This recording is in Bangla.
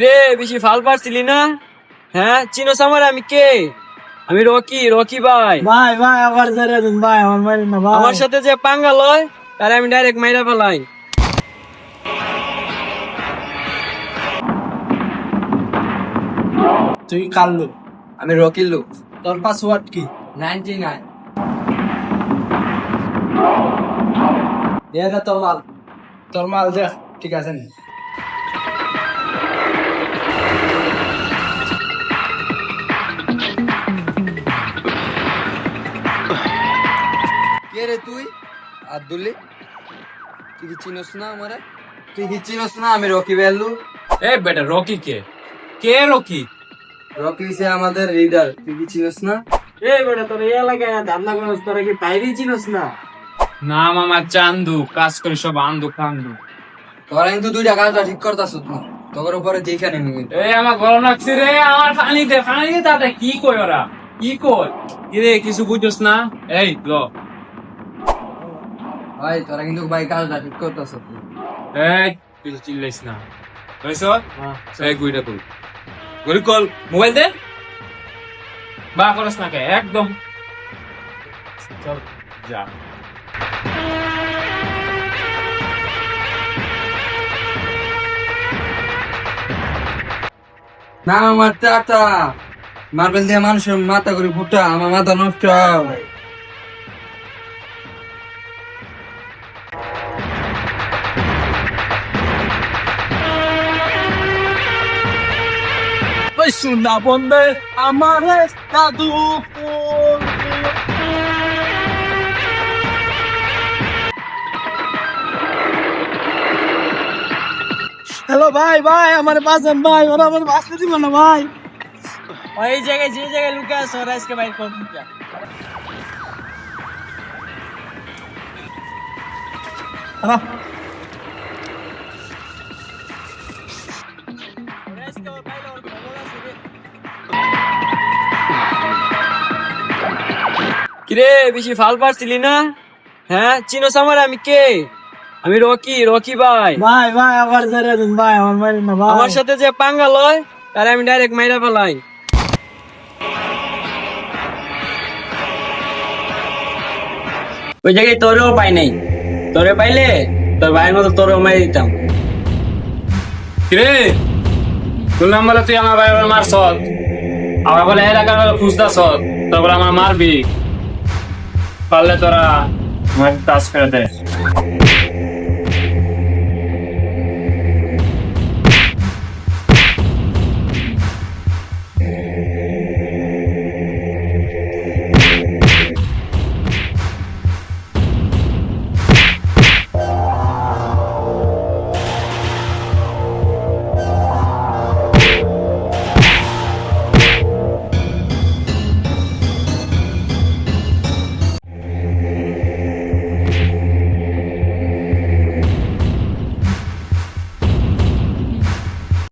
কিরে বেশি ফাল পারছিলি না? হ্যাঁ চিনো আমার আমি কে? আমি রকি রকি ভাই। ভাই ভাই আমার ধরে দিন ভাই আমার মারি না ভাই। আমার সাথে যে পাঙ্গা লয় তারে আমি ডাইরেক্ট মাইরা ফেলাই। তুই লোক? আমি রকি লোক। তোর পাসওয়ার্ড কি? Ninety nine. দিয়ে দে তোর মাল। তোর মাল দে ঠিক আছে নি? কে রে তুই? আব্দুল্লি তুই কি চিনোস না আমারে? তুই কি চিনোস না আমি রকি ভ্যালু এ বেটা রকি কে? কে রকি? রকি সে আমাদের লিডার তুই কি চিনোস না? এই বেটা তোর এই এলাকায় ধান্দা তোরা কি বাইরে চিনস না? নাম আমার চান্দু কাজ করি সব আন্দু কান্দু তোরা কিন্তু দুইটা কাজটা ঠিক করতাস না তোর উপরে নেবি। কিন্তু এই আমার গরম লাগছে রে আমার পানি দে পানি দে তাতে কি কই ওরা? কি কই কি রে কিছু বুঝছস না? এই ল। ভাই তোরা কিন্তু ভাই কাজটা ঠিক করতাস এই তুই চিল্লাইস না। কইছ এই গুইটা কই গুরি কল মোবাইল দে। বা করস না কে একদম। চল যা। না আমার টাটা মার্বেল দিয়ে মানুষের মাথা করে ফুটা আমার মাথা নষ্ট হয়। ওই বন্ধে আমার দাদু হ্যালো ভাই ভাই আমার বাসেন ভাই ওরা আমার বাঁচতে দিব না ভাই। ওই জায়গায় যে জায়গায় লুকে আছে ওরা আজকে বাইর কর দিতে কিরে বেশি ফাল পারছিলি না? হ্যাঁ চিনোস আমার আমি কে? আমি রকি রকি ভাই। ভাই ভাই আমার ধরে দিন ভাই আমার মারি না ভাই। আমার সাথে যে পাঙ্গা লয় তারে আমি ডাইরেক্ট মাইরা ফেলাই। ওই জায়গায় তোরেও পাই নাই। তোরে পাইলে তোর ভাইয়ের মতো তোরেও মারি দিতাম। কিরে? শুনলাম বলে তুই আমার ভাই মারছ আমার বলে এলাকার খুঁজতাছ তোর বলে আমার মারবি। পারলে তোরা আমার কাজ করে দে।